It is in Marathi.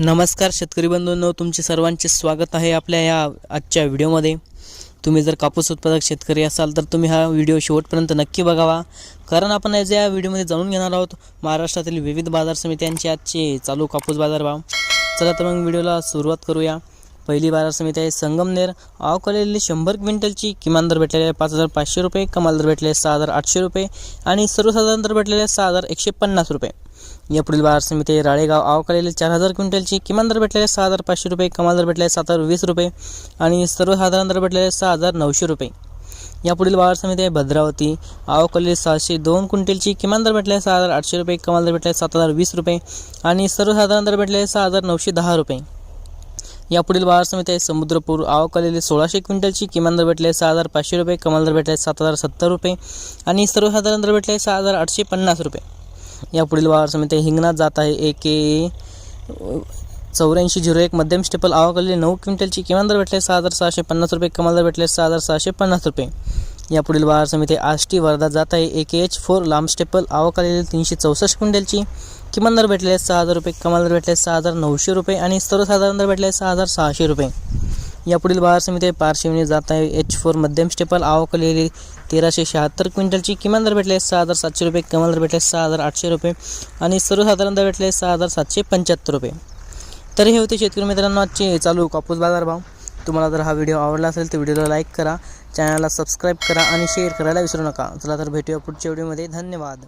नमस्कार शेतकरी बंधूंनो तुमचे सर्वांचे स्वागत आहे आपल्या या आजच्या व्हिडिओमध्ये. तुम्ही जर कापूस उत्पादक शेतकरी असाल तर तुम्ही हा व्हिडिओ शेवटपर्यंत नक्की बघावा. कारण आपण आज या व्हिडिओमध्ये जाणून घेणार आहोत महाराष्ट्रातील विविध बाजार समित्यांचे आजचे चालू कापूस बाजार भाव चला तर मग व्हिडिओला सुरुवात करूया. पहिली बाजार समिती आहे संगमनेर. आवकलेली शंभर क्विंटलची किमान दर भेटलेले आहे पाच हजार पाचशे रुपये कमाल दर भेटलेले सहा हजार आठशे रुपये आणि सर्वसाधारण दर भेटलेले सहा हजार एकशे पन्नास रुपये. या पुढील बाजार समिती आहे राळेगाव आवकलेले चार हजार क्विंटलची किमान दर भेटलेले सहा हजार पाचशे रुपये कमाल दर भेटलेले सात हजार वीस रुपये आणि सर्वसाधारण दर भेटलेले सहा हजार नऊशे रुपये. या पुढील बाजार समिती आहे भद्रावती. आवकलेले सहाशे दोन क्विंटलची किमान दर भेटले सहा हजार आठशे रुपये कमाल दर भेटले सात हजार वीस रुपये आणि सर्वसाधारण दर भेटले सहा हजार नऊशे दहा रुपये. या पुढील बाजार समिती आहे समुद्रपूर. आवकलेले सोळाशे क्विंटलची किमान दर भेटले सहा हजार पाचशे रुपये कमाल दर भेटले सात हजार सत्तर रुपये आणि सर्वसाधारण दर भेटले सहा हजार आठशे पन्नास रुपये. या पुढील बाजार समिती हिंगणात जात आहे. ए के चौऱ्याऐंशी झिरो एक मध्यम स्टेपल आवकलेले नऊ क्विंटलची किमान दर भेटले सहा हजार सहाशे पन्नास रुपये. कमाल दर भेटले सहा हजार सहाशे पन्नास रुपये. या पुढील वाहार समिती आष्टी वर्धा जात आहे. ए के एच फोर लांब स्टेपल आवकलेले तीनशे चौसष्ट क्विंटलची. किमान दर भेटले सहा हजार रुपये. कमाल दर भेटले सहा हजार नऊशे रुपये आणि सर्वसाधारण दर भेटले सहा हजार सहाशे रुपये. या पुढील बाजार समिती आहे जात आहे. एच फोर मध्यम स्टेपल आवकलेली तेराशे शहात्तर क्विंटलची किमान दर भेटले सहा हजार सातशे रुपये कमाल दर भेटले सहा हजार आठशे रुपये आणि सर्वसाधारण दर भेटले सहा हजार सातशे पंच्याहत्तर रुपये. तर हे होते शेतकरी मित्रांनो आजचे चालू कापूस बाजार भाव. तुम्हाला जर हा व्हिडिओ आवडला असेल तर व्हिडिओला लाईक करा चॅनलला सबस्क्राईब करा आणि शेअर करायला विसरू नका. चला तर भेटूया पुढच्या व्हिडिओमध्ये. धन्यवाद.